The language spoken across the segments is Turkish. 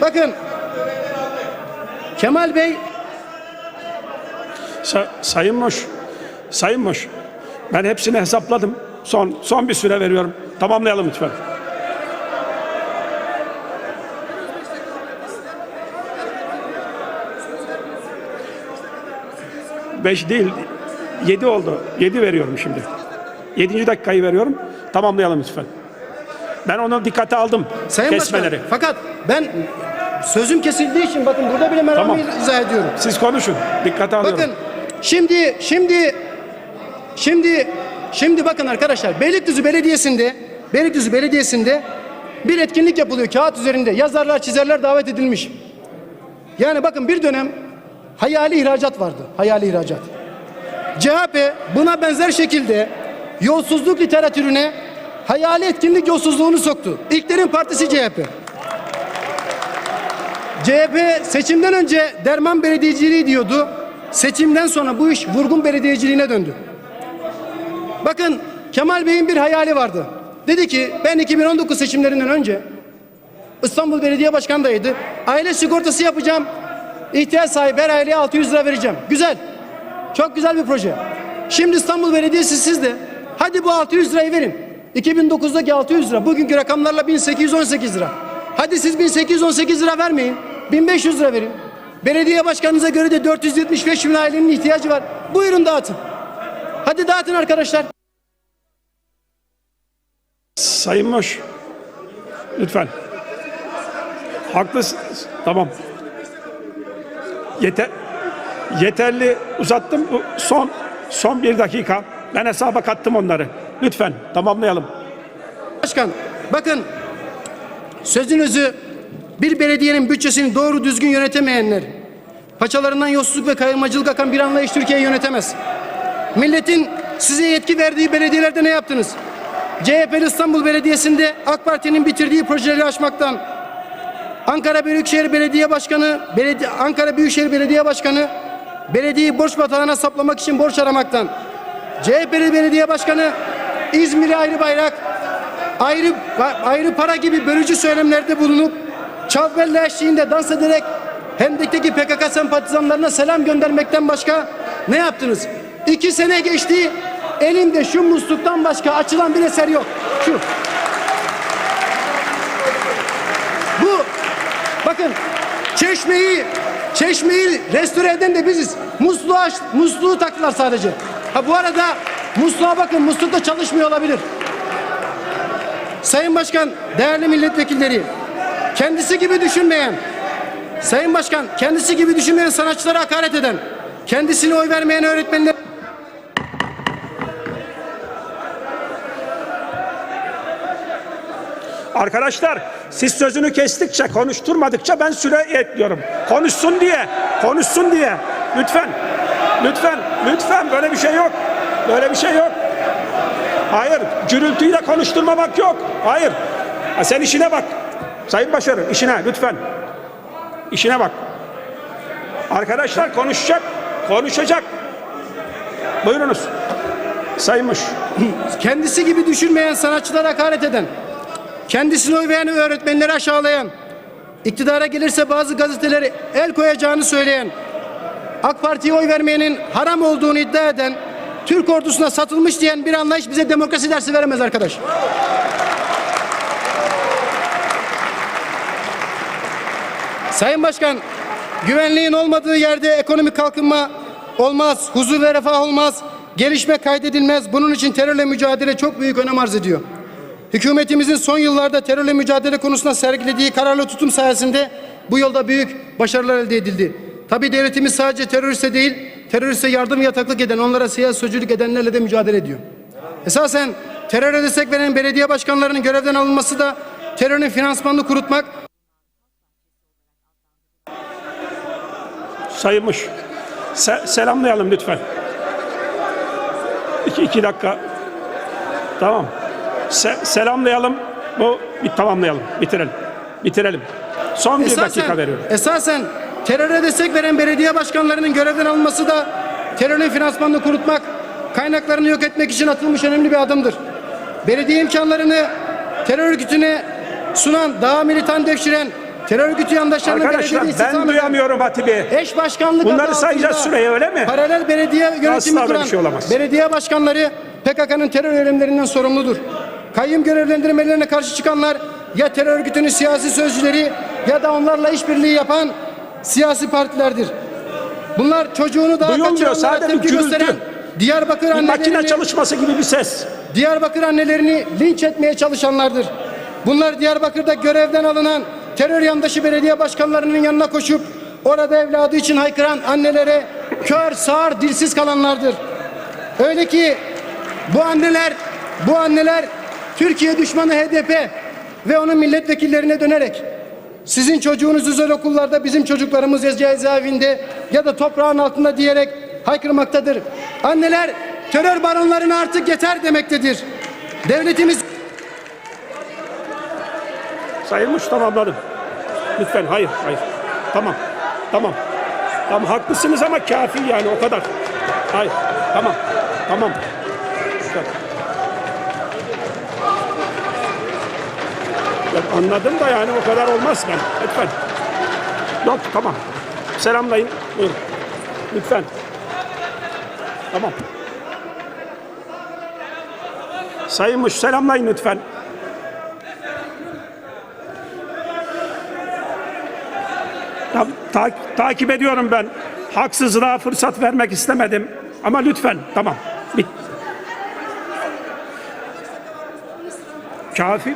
bakın Kemal Bey Sa- Sayın Moş, Sayın Moş, ben hepsini hesapladım. Son son bir süre veriyorum. Tamamlayalım lütfen. Beş değil, yedi oldu. Yedi veriyorum şimdi. Yedinci dakikayı veriyorum. Tamamlayalım lütfen. Ben onu dikkate aldım. Sayın kesmeleri. Başkan fakat ben sözüm kesildiği için bakın burada bile meramı Tamam. izah ediyorum. Siz konuşun. Dikkate alıyorum. Bakın şimdi şimdi şimdi şimdi bakın arkadaşlar Beylikdüzü Belediyesi'nde Beylikdüzü Belediyesi'nde bir etkinlik yapılıyor kağıt üzerinde. Yazarlar, çizerler davet edilmiş. Yani bakın bir dönem hayali ihracat vardı. Hayali ihracat. CHP buna benzer şekilde yolsuzluk literatürüne hayali etkinlik yolsuzluğunu soktu. İlklerin partisi CHP. CHP seçimden önce derman belediyeciliği diyordu. Seçimden sonra bu iş vurgun belediyeciliğine döndü. Bakın Kemal Bey'in bir hayali vardı. Dedi ki ben 2019 seçimlerinden önce İstanbul Belediye Başkanı'ndaydı. Aile sigortası yapacağım. İhtiyaç sahibi her aileye 600 lira vereceğim. Güzel. Çok güzel bir proje. Şimdi İstanbul Belediyesi sizde. Hadi bu 600 lirayı verin. 2009'daki 600 lira bugünkü rakamlarla 1818 lira. Hadi siz 1818 lira vermeyin. 1500 lira verin. Belediye başkanınıza göre de 475 bin ailenin ihtiyacı var. Buyurun dağıtın. Hadi dağıtın arkadaşlar. Sayın Moş, lütfen. Haklısınız. Tamam. Yeter, yeterli uzattım. Son son bir dakika. Ben hesaba kattım onları. Lütfen tamamlayalım. Başkan bakın sözünüzü bir belediyenin bütçesini doğru düzgün yönetemeyenler paçalarından yolsuzluk ve kayırmacılık akan bir anlayış Türkiye'yi yönetemez. Milletin size yetki verdiği belediyelerde ne yaptınız? CHP İstanbul Belediyesi'nde AK Parti'nin bitirdiği projeleri aşmaktan Ankara Büyükşehir Belediye Başkanı, Belediye, Ankara Büyükşehir Belediye Başkanı belediyeyi borç batağına saplamak için borç aramaktan CHP'li belediye başkanı İzmir'e ayrı bayrak, ayrı ayrı para gibi bölücü söylemlerde bulunup Çavbelle eşliğinde dans ederek Hendek'teki PKK sempatizanlarına selam göndermekten başka ne yaptınız? İki sene geçti, elimde şu musluktan başka açılan bir eser yok. Şu. Bu bakın çeşmeyi çeşmeyi restore eden de biziz. Musluğu aç, musluğu taktılar sadece. Ha bu arada musluğa bakın musluk da çalışmıyor olabilir. Sayın Başkan, değerli milletvekilleri, kendisi gibi düşünmeyen, Sayın Başkan, kendisi gibi düşünmeyen sanatçılara hakaret eden, kendisine oy vermeyen öğretmenler Arkadaşlar siz sözünü kestikçe, konuşturmadıkça ben süre ekliyorum. Konuşsun diye, konuşsun diye. Lütfen, lütfen, lütfen böyle bir şey yok. Böyle bir şey yok. Hayır, gürültüyle konuşturmamak yok. Hayır. Ha, sen işine bak. Sayın Başarı, işine lütfen. İşine bak. Arkadaşlar konuşacak, konuşacak. Buyurunuz. Sayınmış. kendisi gibi düşünmeyen sanatçılara hakaret eden, kendisine oy veren öğretmenleri aşağılayan, iktidara gelirse bazı gazeteleri el koyacağını söyleyen, AK Parti'ye oy vermeyenin haram olduğunu iddia eden, Türk ordusuna satılmış diyen bir anlayış bize demokrasi dersi veremez arkadaş. Sayın Başkan, güvenliğin olmadığı yerde ekonomik kalkınma olmaz, huzur ve refah olmaz, gelişme kaydedilmez. Bunun için terörle mücadele çok büyük önem arz ediyor. Hükümetimizin son yıllarda terörle mücadele konusunda sergilediği kararlı tutum sayesinde bu yolda büyük başarılar elde edildi. Tabi devletimiz sadece teröriste değil, teröriste yardım yataklık eden, onlara siyasi sözcülük edenlerle de mücadele ediyor. Esasen teröre destek veren belediye başkanlarının görevden alınması da terörün finansmanını kurutmak, Sayılmış. Se- selamlayalım lütfen. İki, iki dakika. Tamam. Se- selamlayalım. Bu bir tamamlayalım. Bitirelim. Bitirelim. Son bir dakika veriyorum. Esasen teröre destek veren belediye başkanlarının görevden alınması da terörün finansmanını kurutmak, kaynaklarını yok etmek için atılmış önemli bir adımdır. Belediye imkanlarını terör örgütüne sunan, daha militan devşiren, terör örgütü yandaşlarını Arkadaşlar belediyede ben duyamıyorum Hatibi. eş başkanlık Bunları sayacağız şuraya, öyle mi? Paralel belediye yönetimi kuran şey olamaz. belediye başkanları PKK'nın terör eylemlerinden sorumludur. Kayyum görevlendirmelerine karşı çıkanlar ya terör örgütünün siyasi sözcüleri ya da onlarla işbirliği yapan siyasi partilerdir. Bunlar çocuğunu daha Duyulmuyor, kaçıranlara tepki gürültü. gösteren Diyarbakır Bir makine annelerini çalışması gibi bir ses. Diyarbakır annelerini linç etmeye çalışanlardır. Bunlar Diyarbakır'da görevden alınan terör yandaşı belediye başkanlarının yanına koşup orada evladı için haykıran annelere kör, sağır, dilsiz kalanlardır. Öyle ki bu anneler, bu anneler Türkiye düşmanı HDP ve onun milletvekillerine dönerek sizin çocuğunuz özel okullarda bizim çocuklarımız cezaevinde ya da toprağın altında diyerek haykırmaktadır. Anneler terör baronlarına artık yeter demektedir. Devletimiz Sayılmış tamamladım. Lütfen hayır hayır. Tamam. Tamam. Tamam haklısınız ama kafi yani o kadar. Hayır. Tamam. Tamam. Ben anladım da yani o kadar olmaz ben. Lütfen. Yok tamam. Selamlayın. Buyurun. Lütfen. Tamam. Sayın Muş selamlayın lütfen. Ta- ta- takip ediyorum ben. Haksızlığa fırsat vermek istemedim. Ama lütfen tamam. Bit. Kafi.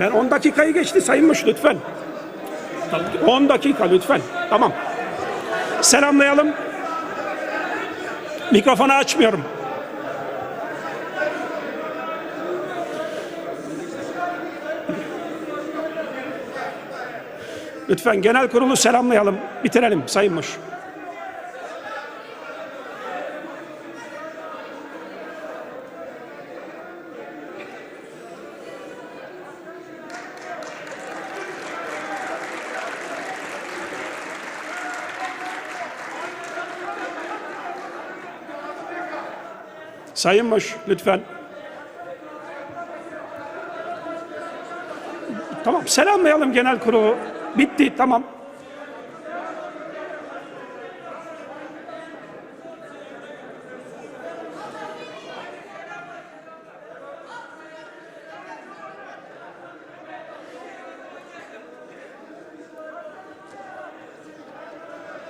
Ben 10 dakikayı geçti sayılmış lütfen. 10 dakika lütfen. Tamam. Selamlayalım. Mikrofonu açmıyorum. Lütfen genel kurulu selamlayalım. Bitirelim Sayın Muş. Sayın Muş lütfen. Tamam selamlayalım genel kurulu. Bitti tamam.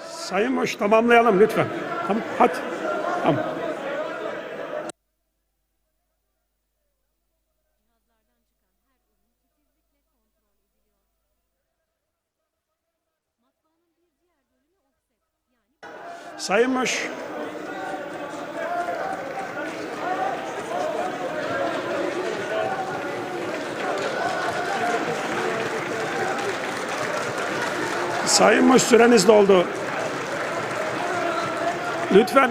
Sayın Boş tamamlayalım lütfen. Tamam hadi. Tamam. Sayın Boş. Sayın Muş süreniz doldu. Lütfen.